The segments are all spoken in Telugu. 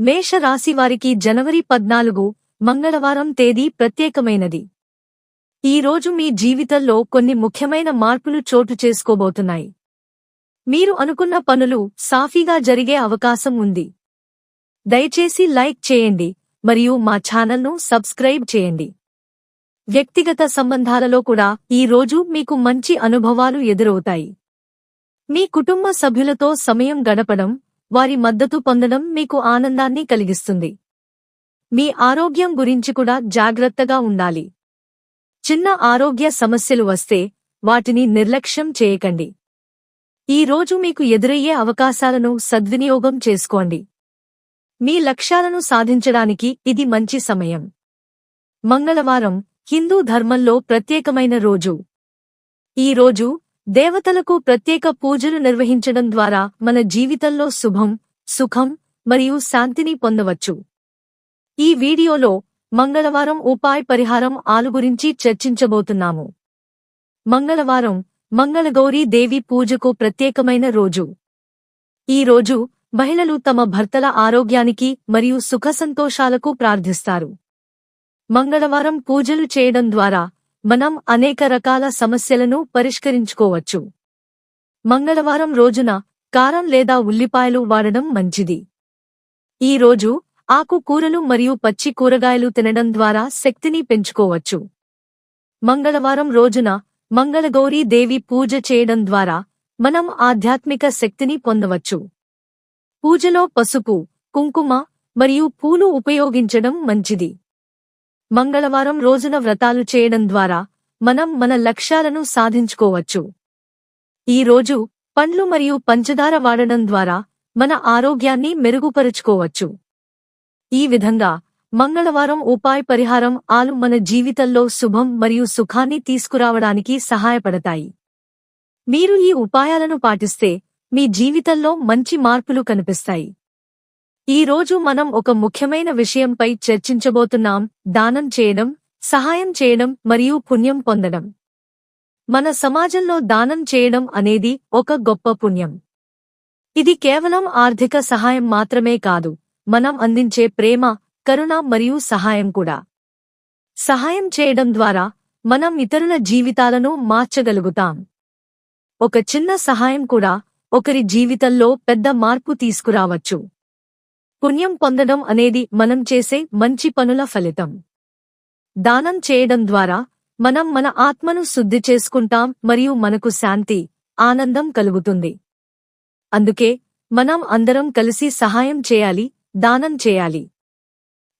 మేష రాశి వారికి జనవరి పద్నాలుగు మంగళవారం తేదీ ప్రత్యేకమైనది. ఈ రోజు మీ జీవితంలో కొన్ని ముఖ్యమైన మార్పులు చోటు చేసుకోబోతున్నాయి. మీరు అనుకున్న పనులు సాఫీగా జరిగే అవకాశం ఉంది. దయచేసి లైక్ చేయండి మరియు మా ఛానల్ను సబ్స్క్రైబ్ చేయండి. వ్యక్తిగత సంబంధాలలో కూడా ఈ రోజు మీకు మంచి అనుభవాలు ఎదురవుతాయి. మీ కుటుంబ సభ్యులతో సమయం గడపడం వారి మద్దతు పొందడం మీకు ఆనందాన్ని కలిగిస్తుంది. మీ ఆరోగ్యం గురించి కూడా జాగ్రత్తగా ఉండాలి. చిన్న ఆరోగ్య సమస్యలు వస్తే వాటిని నిర్లక్ష్యం చేయకండి. ఈ రోజు మీకు ఎదురయ్యే అవకాశాలను సద్వినియోగం చేసుకోండి. మీ లక్ష్యాలను సాధించడానికి ఇది మంచి సమయం. మంగళవారం హిందూ ధర్మంలో ప్రత్యేకమైన రోజు. ఈ రోజు దేవతలకు ప్రత్యేక పూజలు నిర్వహించడం ద్వారా మన జీవితంలో శుభం సుఖం మరియు శాంతిని పొందవచ్చు. ఈ వీడియోలో మంగళవారం ఉపాయ్ పరిహారం ఆలు గురించి చర్చించబోతున్నాము. మంగళవారం మంగళగౌరీ దేవి పూజకు ప్రత్యేకమైన రోజు. ఈ రోజు మహిళలు తమ భర్తల ఆరోగ్యానికి మరియు సుఖ సంతోషాలకు ప్రార్థిస్తారు. మంగళవారం పూజలు చేయడం ద్వారా మనం అనేక రకాల సమస్యలను పరిష్కరించుకోవచ్చు. మంగళవారం రోజున కారం లేదా ఉల్లిపాయలు వాడడం మంచిది. ఈ రోజు ఆకుకూరలు మరియు పచ్చి కూరగాయలు తినడం ద్వారా శక్తిని పెంచుకోవచ్చు. మంగళవారం రోజున మంగళగౌరీ దేవి పూజ చేయడం ద్వారా మనం ఆధ్యాత్మిక శక్తిని పొందవచ్చు. పూజలో పసుపు కుంకుమ మరియు పూలు ఉపయోగించడం మంచిది. మంగళవారం రోజున వ్రతాలు చేయడం ద్వారా మనం మన లక్ష్యాలను సాధించుకోవచ్చు. ఈ రోజు పండ్లు మరియు పంచదార వాడడం ద్వారా మన ఆరోగ్యాన్ని మెరుగుపరుచుకోవచ్చు. ఈ విధంగా మంగళవారం ఉపాయ పరిహారం ఆలు మన జీవితంలో శుభం మరియు సుఖాన్ని తీసుకురావడానికి సహాయపడతాయి. మీరు ఈ ఉపాయాలను పాటిస్తే మీ జీవితంలో మంచి మార్పులు కనిపిస్తాయి. ఈ రోజు మనం ఒక ముఖ్యమైన విషయంపై చర్చించబోతున్నాం. దానం చేయడం సహాయం చేయడం మరియు పుణ్యం పొందడం. మన సమాజంలో దానం చేయడం అనేది ఒక గొప్ప పుణ్యం. ఇది కేవలం ఆర్థిక సహాయం మాత్రమే కాదు మనం అందించే ప్రేమ కరుణ మరియు సహాయం కూడా. సహాయం చేయడం ద్వారా మనం ఇతరుల జీవితాలను మార్చగలుగుతాం. ఒక చిన్న సహాయం కూడా ఒకరి జీవితంలో పెద్ద మార్పు తీసుకురావచ్చు. పుణ్యం పొందడం అనేది మనం చేసే మంచి పనుల ఫలితం. దానం చేయడం ద్వారా మనం మన ఆత్మను శుద్ధి చేసుకుంటాం మరియు మనకు శాంతి ఆనందం కలుగుతుంది. అందుకే మనం అందరం కలిసి సహాయం చేయాలి దానం చేయాలి.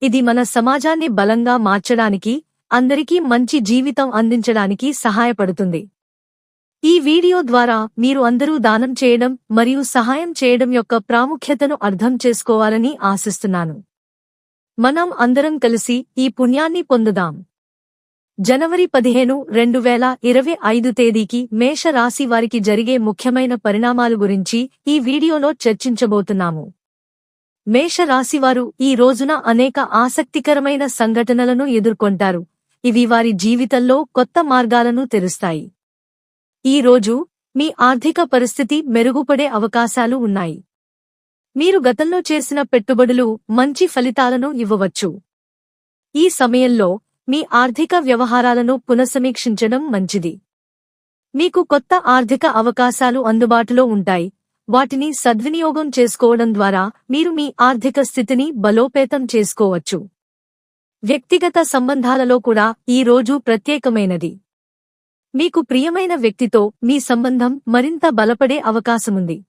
ఇది మన సమాజాన్ని బలంగా మార్చడానికి అందరికీ మంచి జీవితం అందించడానికి సహాయపడుతుంది. ఈ వీడియో ద్వారా మీరు అందరూ దానం చేయడం మరియు సహాయం చేయడం యొక్క ప్రాముఖ్యతను అర్థం చేసుకోవాలని ఆశిస్తున్నాను. మనం అందరం కలిసి ఈ పుణ్యాన్ని పొందుదాం. జనవరి పదిహేను రెండు వేల ఇరవై ఐదు తేదీకి మేష రాశి వారికి జరిగే ముఖ్యమైన పరిణామాలు గురించి ఈ వీడియోలో చర్చించబోతున్నాము. మేష రాశివారు ఈ రోజున అనేక ఆసక్తికరమైన సంఘటనలను ఎదుర్కొంటారు. ఇవి వారి జీవితంలో కొత్త మార్గాలను తెరుస్తాయి. ఈ రోజు మీ ఆర్థిక పరిస్థితి మెరుగుపడే అవకాశాలు ఉన్నాయి. మీరు గతంలో చేసిన పెట్టుబడులు మంచి ఫలితాలను ఇవ్వవచ్చు. ఈ సమయంలో మీ ఆర్థిక వ్యవహారాలను పునఃసమీక్షించడం మంచిది. మీకు కొత్త ఆర్థిక అవకాశాలు అందుబాటులో ఉంటాయి. వాటిని సద్వినియోగం చేసుకోవడం ద్వారా మీరు మీ ఆర్థిక స్థితిని బలోపేతం చేసుకోవచ్చు. వ్యక్తిగత సంబంధాలలో కూడా ఈ రోజు ప్రత్యేకమైనది. మీకు ప్రియమైన వ్యక్తితో మీ సంబంధం మరింత బలపడే అవకాశముంది.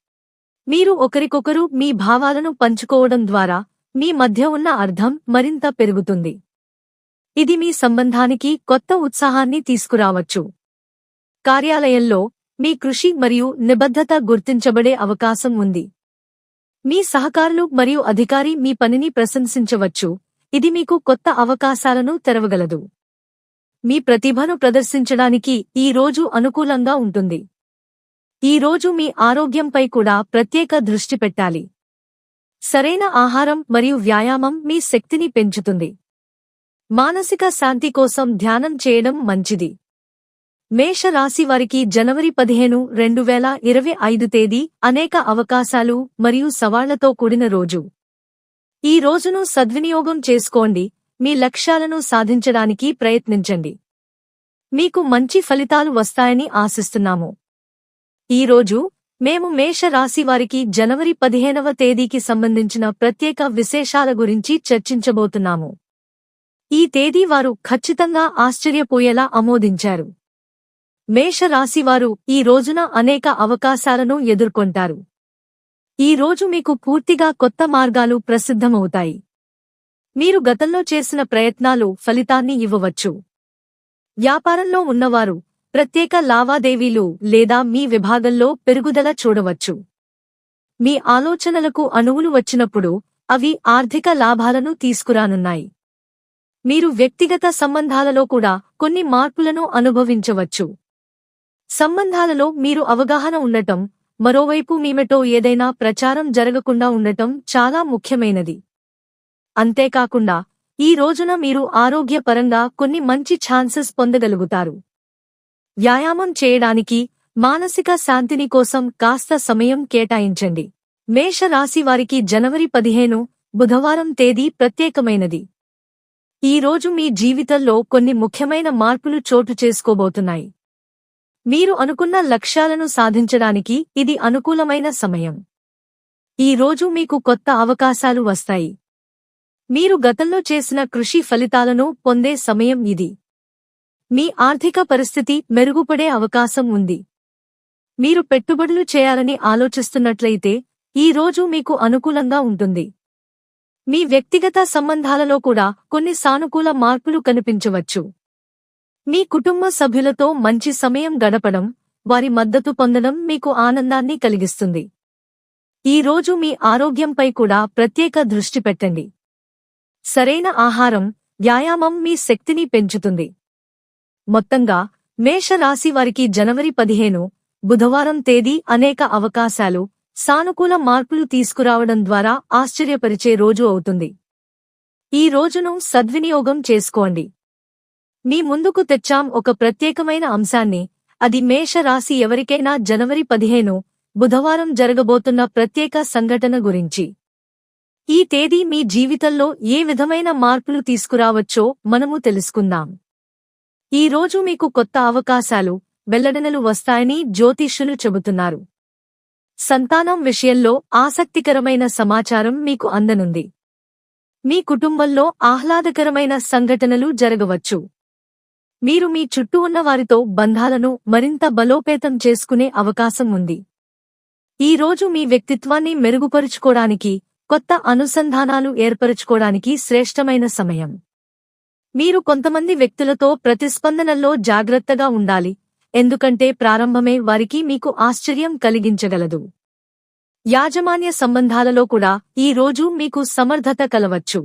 మీరు ఒకరికొకరు మీ భావాలను పంచుకోవడం ద్వారా మీ మధ్య ఉన్న అర్థం మరింత పెరుగుతుంది. ఇది మీ సంబంధానికి కొత్త ఉత్సాహాన్ని తీసుకురావచ్చు. కార్యాలయంలో మీ కృషి మరియు నిబద్ధత గుర్తించబడే అవకాశం ఉంది. మీ సహకారులు మరియు అధికారి మీ పనిని ప్రశంసించవచ్చు. ఇది మీకు కొత్త అవకాశాలను తెరవగలదు. మీ ప్రతిభను ప్రదర్శించడానికి ఈ రోజు అనుకూలంగా ఉంటుంది. ఈ రోజు మీ ఆరోగ్యంపై కూడా ప్రత్యేక దృష్టి పెట్టాలి. సరైన ఆహారం మరియు వ్యాయామం మీ శక్తిని పెంచుతుంది. మానసిక శాంతి కోసం ధ్యానం చేయడం మంచిది. మేష రాశి వారికి జనవరి పదిహేను రెండు వేల ఇరవై ఐదు తేదీ అనేక అవకాశాలు మరియు సవాళ్ళతో కూడిన రోజు. ఈ రోజును సద్వినియోగం చేసుకోండి మీ లక్ష్యాలను సాధించడానికి ప్రయత్నించండి. మీకు మంచి ఫలితాలు వస్తాయని ఆశిస్తున్నాము. ఈరోజు మేము మేష రాశి వారికి జనవరి పదిహేనవ తేదీకి సంబంధించిన ప్రత్యేక విశేషాల గురించి చర్చించబోతున్నాము. ఈ తేదీ వారు ఖచ్చితంగా ఆశ్చర్యపోయేలా ఆమోదించారు. మేష రాశివారు ఈ రోజున అనేక అవకాశాలను ఎదుర్కొంటారు. ఈ రోజు మీకు పూర్తిగా కొత్త మార్గాలు ప్రసిద్ధమవుతాయి. మీరు గతంలో చేసిన ప్రయత్నాలు ఫలితాన్ని ఇవ్వవచ్చు. వ్యాపారంలో ఉన్నవారు ప్రత్యేక లావాదేవీలు లేదా మీ విభాగంలో పెరుగుదల చూడవచ్చు. మీ ఆలోచనలకు అణువులు వచ్చినప్పుడు అవి ఆర్థిక లాభాలను తీసుకురానున్నాయి. మీరు వ్యక్తిగత సంబంధాలలో కూడా కొన్ని మార్పులను అనుభవించవచ్చు. సంబంధాలలో మీరు అవగాహన ఉండటం మరోవైపు మీమెటో ఏదైనా ప్రచారం జరగకుండా ఉండటం చాలా ముఖ్యమైనది. అంతేకాకుండా ఈ రోజున మీరు ఆరోగ్యపరంగా కొన్ని మంచి ఛాన్సెస్ పొందగలుగుతారు. వ్యాయామం చేయడానికి మానసిక శాంతిని కోసం కాస్త సమయం కేటాయించండి. మేష రాశి వారికి జనవరి పదిహేను బుధవారం తేదీ ప్రత్యేకమైనది. ఈ రోజు మీ జీవితంలో కొన్ని ముఖ్యమైన మార్పులు చోటు చేసుకోబోతున్నాయి. మీరు అనుకున్న లక్ష్యాలను సాధించడానికి ఇది అనుకూలమైన సమయం. ఈ రోజు మీకు కొత్త అవకాశాలు వస్తాయి. మీరు గతంలో చేసిన కృషి ఫలితాలను పొందే సమయం ఇది. మీ ఆర్థిక పరిస్థితి మెరుగుపడే అవకాశం ఉంది. మీరు పెట్టుబడులు చేయాలని ఆలోచిస్తున్నట్లయితే ఈ రోజు మీకు అనుకూలంగా ఉంటుంది. మీ వ్యక్తిగత సంబంధాలలో కూడా కొన్ని సానుకూల మార్పులు కనిపించవచ్చు. మీ కుటుంబ సభ్యులతో మంచి సమయం గడపడం వారి మద్దతు పొందడం మీకు ఆనందాన్ని కలిగిస్తుంది. ఈ రోజు మీ ఆరోగ్యంపై కూడా ప్రత్యేక దృష్టి పెట్టండి. సరైన ఆహారం వ్యాయామం మీ శక్తిని పెంచుతుంది. మొత్తంగా మేషరాశి వారికి జనవరి పదిహేను బుధవారం తేదీ అనేక అవకాశాలు సానుకూల మార్పులు తీసుకురావడం ద్వారా ఆశ్చర్యపరిచే రోజు అవుతుంది. ఈ రోజును సద్వినియోగం చేసుకోండి. మీ ముందుకు తెచ్చాం ఒక ప్రత్యేకమైన అంశాన్ని అది మేష రాశి ఎవరికైనా జనవరి పదిహేను బుధవారం జరగబోతున్న ప్రత్యేక సంఘటన గురించి. ఈ తేదీ మీ జీవితంలో ఏ విధమైన మార్పులు తీసుకురావచ్చో మనము తెలుసుకుందాం. ఈ రోజు మీకు కొత్త అవకాశాలు వెల్లడనలు వస్తాయని జ్యోతిష్యులు చెబుతున్నారు. సంతానం విషయంలో ఆసక్తికరమైన సమాచారం మీకు అందనుంది. మీ కుటుంబంలో ఆహ్లాదకరమైన సంఘటనలు జరగవచ్చు. మీరు మీ చుట్టూ ఉన్నవారితో బంధాలను మరింత బలోపేతం చేసుకునే అవకాశం ఉంది. ఈ రోజు మీ వ్యక్తిత్వాన్ని మెరుగుపరుచుకోవడానికి కొత్త అనుసంధానాలు ఏర్పరచుకోవడానికి శ్రేష్టమైన సమయం. మీరు కొంతమంది వ్యక్తులతో ప్రతిస్పందనల్లో జాగ్రత్తగా ఉండాలి ఎందుకంటే ప్రారంభమే వారికి మీకు ఆశ్చర్యం కలిగించగలదు. యాజమాన్య సంబంధాలలో కూడా ఈ రోజు మీకు సమర్థత కలవచ్చు.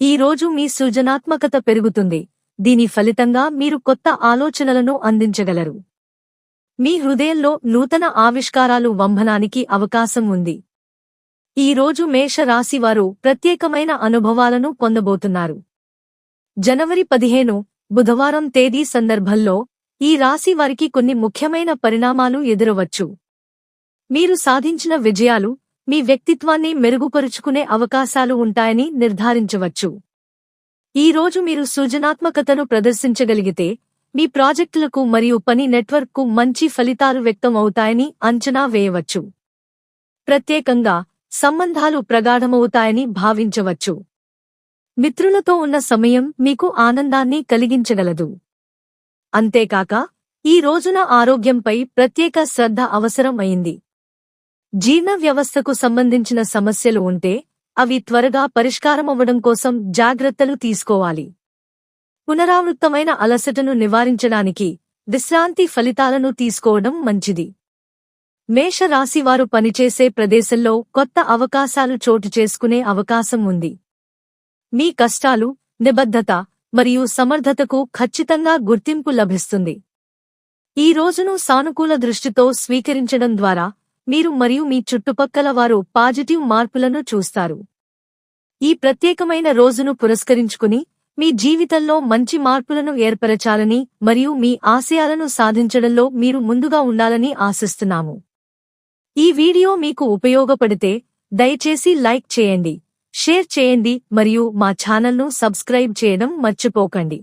ఈ రోజు మీ సృజనాత్మకత పెరుగుతుంది దీని ఫలితంగా మీరు కొత్త ఆలోచనలను అందించగలరు. మీ హృదయంలో నూతన ఆవిష్కారాలు వంభనానికి అవకాశం ఉంది. ఈ రోజు మేష రాశివారు ప్రత్యేకమైన అనుభవాలను పొందబోతున్నారు. జనవరి పదిహేను బుధవారం తేదీ సందర్భంలో ఈ రాశి వారికి కొన్ని ముఖ్యమైన పరిణామాలు ఎదురవచ్చు. మీరు సాధించిన విజయాలు మీ వ్యక్తిత్వాన్ని మెరుగుపరుచుకునే అవకాశాలు ఉంటాయని నిర్ధారించవచ్చు. ఈ రోజు మీరు సృజనాత్మకతను ప్రదర్శించగలిగితే మీ ప్రాజెక్టులకు మరియు పని నెట్వర్క్కు మంచి ఫలితాలు వ్యక్తం అవుతాయని అంచనా వేయవచ్చు. ప్రత్యేకంగా సంబంధాలు ప్రగాఢమవుతాయని భావించవచ్చు. మిత్రులతో ఉన్న సమయం మీకు ఆనందాన్ని కలిగించగలదు. అంతేకాక ఈ రోజున ఆరోగ్యంపై ప్రత్యేక శ్రద్ధ అవసరం అయింది. జీర్ణ వ్యవస్థకు సంబంధించిన సమస్యలు ఉంటే అవి త్వరగా పరిష్కారమవ్వడం కోసం జాగ్రత్తలు తీసుకోవాలి. పునరావృత్తమైన అలసటను నివారించడానికి విశ్రాంతి ఫలితాలను తీసుకోవడం మంచిది. మేషరాశివారు పనిచేసే ప్రదేశంలో కొత్త అవకాశాలు చోటు చేసుకునే అవకాశం ఉంది. మీ కష్టాలు నిబద్ధత మరియు సమర్థతకు ఖచ్చితంగా గుర్తింపు లభిస్తుంది. ఈ రోజును సానుకూల దృష్టితో స్వీకరించడం ద్వారా మీరు మరియు మీ చుట్టుపక్కల వారు పాజిటివ్ మార్పులను చూస్తారు. ఈ ప్రత్యేకమైన రోజును పురస్కరించుకుని మీ జీవితంలో మంచి మార్పులను ఏర్పరచాలని మరియు మీ ఆశయాలను సాధించడంలో మీరు ముందుగా ఉండాలని ఆశిస్తున్నాము. ఈ వీడియో మీకు ఉపయోగపడితే దయచేసి లైక్ చేయండి షేర్ చేయండి మరియు మా ఛానల్ను సబ్స్క్రైబ్ చేయడం మర్చిపోకండి.